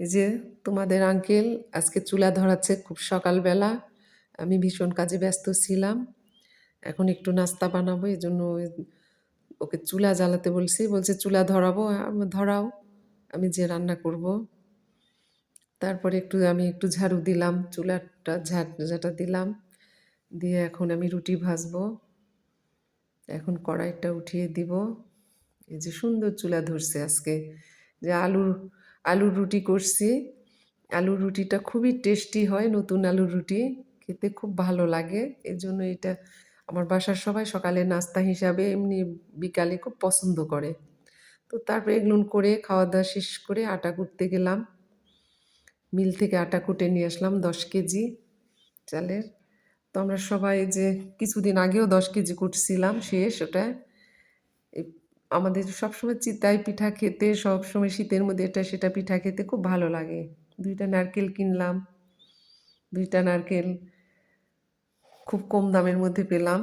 এই যে তোমাদের আঙ্কেল আজকে চুলা ধরাচ্ছে খুব সকালবেলা। আমি ভীষণ কাজে ব্যস্ত ছিলাম। এখন একটু নাস্তা বানাবো এই জন্য ওকে চুলা জ্বালাতে বলছি, বলছে চুলা ধরাবো ধরাও। আমি যে রান্না করব। তারপরে একটু, আমি একটু ঝাড়ু দিলাম, চুলাটা ঝাঁটা দিলাম। দিয়ে এখন আমি রুটি ভাজবো। এখন কড়াইটা উঠিয়ে দিব। এই যে সুন্দর চুলা ধরছে আজকে। যে আলুর আলুর রুটি করছি। আলুর রুটিটা খুবই টেস্টি হয় নতুন আলুর রুটি। খেতে খুব ভালো লাগে। এই জন্য এটা আমার বাসার সবাই সকালে নাস্তা হিসাবে এমনি বিকালে খুব পছন্দ করে। তো তারপরে এগুলো করে খাওয়া দাওয়া শেষ করে আটা কুটতে গেলাম। মিল থেকে আটা কুটে নিয়ে আসলাম দশ কেজি চালের। তো আমরা সবাই যে কিছুদিন আগেও দশ কেজি কুটছিলাম শেষ ওটা আমাদের সবসময় চিতায় পিঠা খেতে, সবসময় শীতের মধ্যে এটা সেটা পিঠা খেতে খুব ভালো লাগে। দুইটা নারকেল কিনলাম, দুইটা নারকেল খুব কম দামের মধ্যে পেলাম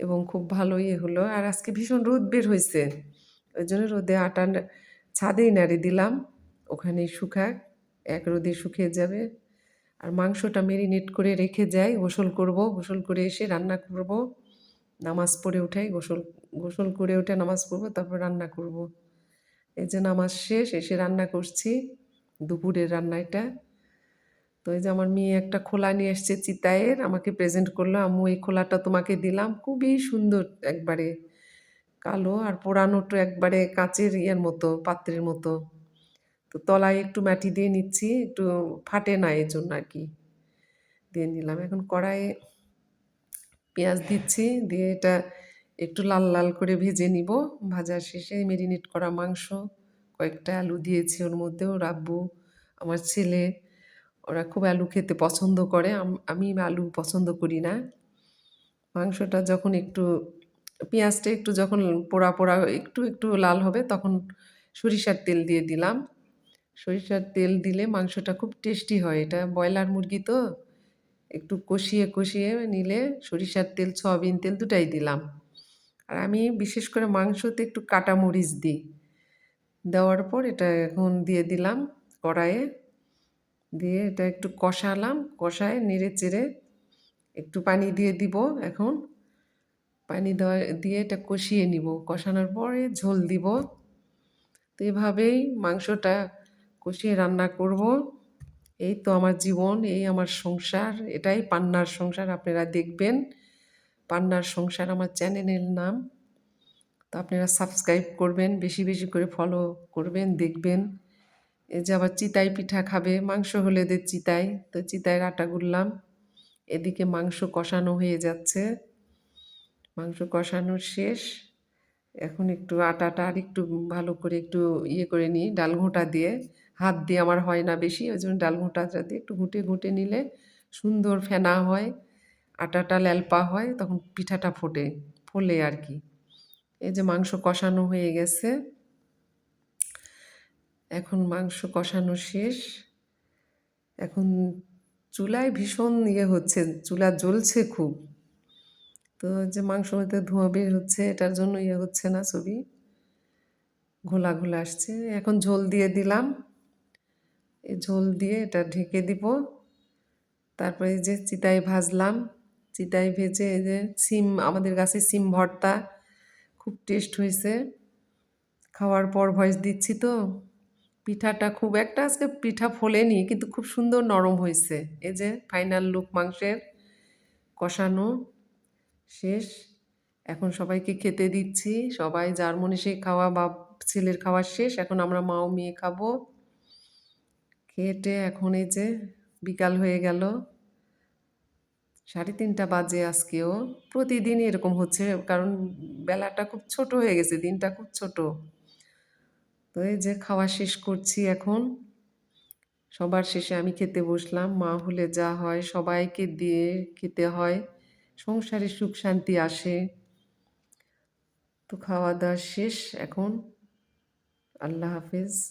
এবং খুব ভালো ইয়ে হলো। আর আজকে ভীষণ রোদ বের হয়েছে, ওই জন্য রোদে আটা ছাদেই নাড়ি দিলাম, ওখানেই শুকাক এক রোদে শুকিয়ে যাবে। আর মাংসটা মেরিনেট করে রেখে যাই, গোসল করব, গোসল করে এসে রান্না করব। নামাজ পড়ে উঠাই গোসল গোসল করে উঠে নামাজ পড়ব, তারপর রান্না করব। এই যে নামাজ শেষ, এসে রান্না করছি, দুপুরের রান্না এটা। তো এই যে আমার মেয়ে একটা খোলা নিয়ে এসছে চিতায়ের আমাকে প্রেজেন্ট করল, আম্মু, এই খোলাটা তোমাকে দিলাম। খুবই সুন্দর একবারে, কালো আর পোড়ানোটা একবারে কাঁচের ইয়ের মতো, পাত্রের মতো। তো তলায় একটু মাটি দিয়ে নিচ্ছি, একটু ফাটে না এর জন্য আর কি। দিয়ে নিলাম। এখন কড়াইয়ে পেঁয়াজ দিচ্ছি, দিয়ে এটা একটু লাল লাল করে ভেজে নিব। ভাজার শেষে মেরিনেট করা মাংস, কয়েকটা আলু দিয়েছি ওর মধ্যেও, রাব্বু, আমার ছেলে, ওরা খুব আলু খেতে পছন্দ করে, আমি আলু পছন্দ করি না। মাংসটা যখন একটু, পেঁয়াজটা একটু যখন পোড়া পোড়া, একটু একটু লাল হবে, তখন সরিষার তেল দিয়ে দিলাম। সরিষার তেল দিলে মাংসটা খুব টেস্টি হয়। এটা ব্রয়লার মুরগি তো। একটু কষিয়ে কষিয়ে নিলে সরিষার তেল, সয়াবিন তেল দুটাই দিলাম। আর আমি বিশেষ করে মাংসতে একটু কাটা মরিচ দিই। দেওয়ার পর এটা এখন দিয়ে দিলাম কড়াইয়ে। দিয়ে এটা একটু কষালাম, কষায় নেড়ে চেড়ে একটু পানি দিয়ে দিব এখন। পানি দেওয়া, দিয়ে এটা কষিয়ে নিব। কষানোর পরে ঝোল দিব। তো এভাবেই মাংসটা কষিয়ে রান্না করব। এই তো আমার জীবন, এই আমার সংসার, এটাই পান্নার সংসার, আপনারা দেখবেন। পান্নার সংসার আমার চ্যানেলের নাম। তো আপনারা সাবস্ক্রাইব করবেন, বেশি বেশি করে ফলো করবেন, দেখবেন। এই যে আবার চিতাই পিঠা খাবে, মাংস হলে এদের চিতাই। তো চিতাইয়ের আটা গুললাম। এদিকে মাংস কষানো হয়ে যাচ্ছে। মাংস কষানো শেষ। এখন একটু আটাটা আর একটু ভালো করে একটু ইয়ে করে নিই ডাল ঘোঁটা দিয়ে। হাত দিয়ে আমার হয় না বেশি, ওই জন্য ডাল ঘোঁটাটা দিয়ে একটু ঘুটে ঘুটে নিলে সুন্দর ফেনা হয়, আটাটা ল্যালপা হয়, তখন পিঠাটা ফোটে, ফোলে আর কি। এই যে মাংস কষানো হয়ে গেছে। এখন মাংস কষানো শেষ। এখন চুলায় ভীষণ ইয়ে হচ্ছে, চুলা জ্বলছে খুব। তো যে মাংস মধ্যে ধোঁয়া বের হচ্ছে, এটার জন্য ইয়ে হচ্ছে না ছবি। ঘোলা ঘোলা আসছে। এখন ঝোল দিয়ে দিলাম। ঝোল দিয়ে এটা ঢেকে দিব। তারপরে এই যে চিতাই ভাজলাম। চিতাই ভেজে এই যে সিম, আমাদের গাছে সিম ভর্তা খুব টেস্ট হয়েছে। খাওয়ার পর ভয়েস দিচ্ছি তো। পিঠাটা খুব একটা আজকে পিঠা ফোলেনি, কিন্তু খুব সুন্দর নরম হয়েছে। এই যে ফাইনাল লুক মাংসের কষানো শেষ। এখন সবাইকে খেতে দিচ্ছি। সবাই যার মনে সে খাওয়া বা ছেলের খাওয়া শেষ। এখন আমরা মাও মেয়ে খাব। খেটে এখন এই যে বিকাল হয়ে গেল। সাড়ে তিনটা বাজে আজকেও। প্রতিদিনই এরকম হচ্ছে, কারণ বেলাটা খুব ছোট হয়ে গেছে, দিনটা খুব ছোট। তো এই যে খাওয়া শেষ করছি এখন। সবার শেষে আমি খেতে বসলাম, মা হলে যা হয়, সবাইকে দিয়ে খেতে হয়। সংসারে সুখ শান্তি আসে। তো খাওয়া দাওয়া শেষ এখন। আল্লাহ হাফেজ।